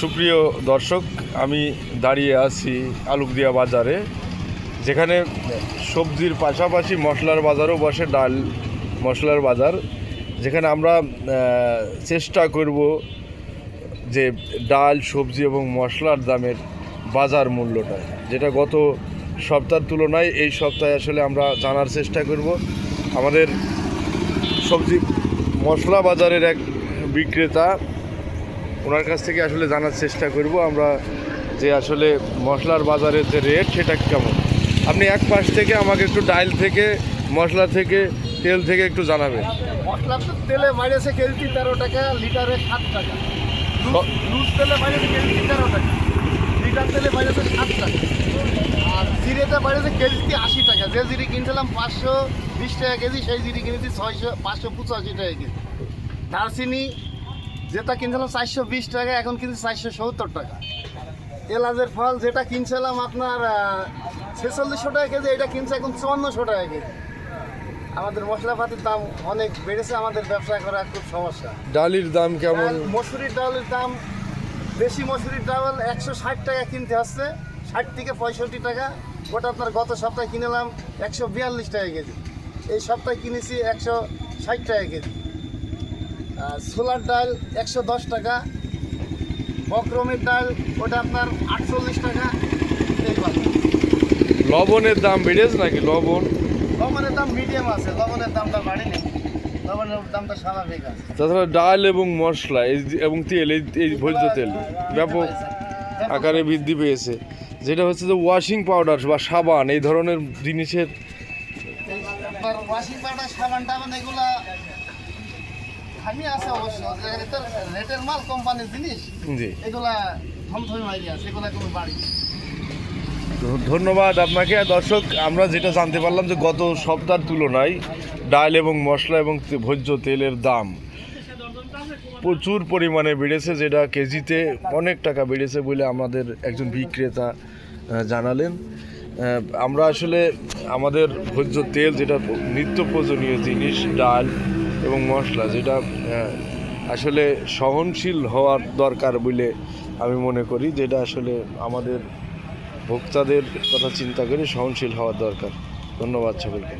সুপ্রিয় দর্শক, আমি দাঁড়িয়ে আছি আলুকদিয়া বাজারে, যেখানে সবজির পাশাপাশি মশলার বাজারও বসে, ডাল মশলার বাজার, যেখানে আমরা চেষ্টা করব যে ডাল, সবজি এবং মশলার দামের বাজার মূল্যটা। যেটা গত সপ্তাহের তুলনায়, এই সপ্তাহে আসলে আমরা জানার চেষ্টা করব। আমাদের সবজি মশলা বাজারের এক বিক্রেতা ওনার কাছ থেকে আসলে জানার চেষ্টা করব আমরা যে আসলে মশলার বাজারের যে রেট সেটা কেমন। আপনি এক পাশ থেকে আমাকে একটু ডাইল থেকে মশলা থেকে তেল থেকে একটু জানাবেন। মশলা তো তেলে বাইরেছে কেজি তেরো টাকা লিটারে সাত টাকা। লুজ- তেলে বাইরেছে কেজি তেরো টাকা লিটার তেলে বাইরেছে সাত টাকা। আর জিরেতে বাইরেছে কেজিতে আশি টাকা। যে জিরি কিনছিলাম পাঁচশো বিশ টাকা কেজি সেই জিরি কিনেছি ছয়শো পাঁচশো পঁচাশি টাকা কেজি। দারচিনি যেটা কিনছিলাম চারশো বিশ টাকা এখন কিনছি চারশো সত্তর টাকা। এলাচের ফল যেটা কিনছিলাম আপনার ছেচল্লিশশো টাকা কেজি এটা কিনছে এখন চুয়ান্নশো টাকা কেজি। আমাদের মশলাপাতির দাম অনেক বেড়েছে আমাদের ব্যবসা করা খুব সমস্যা। ডালির দাম কেমন? মসুরির ডালের দাম বেশি মসুরির ডাল একশো ষাট টাকা কিনতে হচ্ছে ষাট থেকে পঁয়ষট্টি টাকা। ওটা আপনার গত সপ্তাহে কিনলাম একশো বিয়াল্লিশ টাকা কেজি। এই সপ্তাহে কিনেছি একশো ষাট টাকা কেজি। ছোলার ডাল একশো দশ টাকা বক্রমের ডাল ওটা আপনার আটচল্লিশ টাকা লবণের দাম বেড়েছে নাকি? লবণ? লবণের দাম মিডিয়াম আছে লবণের দামটা বাড়েনি। লবণের দামটা স্বাভাবিক আছে। তাছাড়া ডাল এবং মশলা এই এবং তেল এই এই ভোজ্য তেল ব্যাপক আকারে বৃদ্ধি পেয়েছে। যেটা হচ্ছে যে ওয়াশিং পাউডার বা সাবান এই ধরনের জিনিসের ওয়াশিং পাউডার সাবান টাবান এগুলা আমি আছে অবশ্য রেটের মাল কোম্পানির জিনিস জি। এগুলা থমথমে মাইরি আছে এগুলা কোনো বাড়ি ধন্যবাদ আপনাকে। দর্শক আমরা যেটা জানতে পারলাম যে গত সপ্তাহের তুলনায় ডাল এবং মশলা এবং ভোজ্য তেলের দাম প্রচুর পরিমাণে বেড়েছে যেটা কেজিতে অনেক টাকা বেড়েছে বলে আমাদের একজন বিক্রেতা জানালেন। আমরা আসলে আমাদের ভোজ্য তেল যেটা নিত্য প্রয়োজনীয় জিনিস ডাল এবং মশলা, যেটা আসলে সহনশীল হওয়ার দরকার বলে আমি মনে করি, যেটা আসলে আমাদের ভোক্তাদের কথা চিন্তা করে সহনশীল হওয়ার দরকার। ধন্যবাদ সকলকে।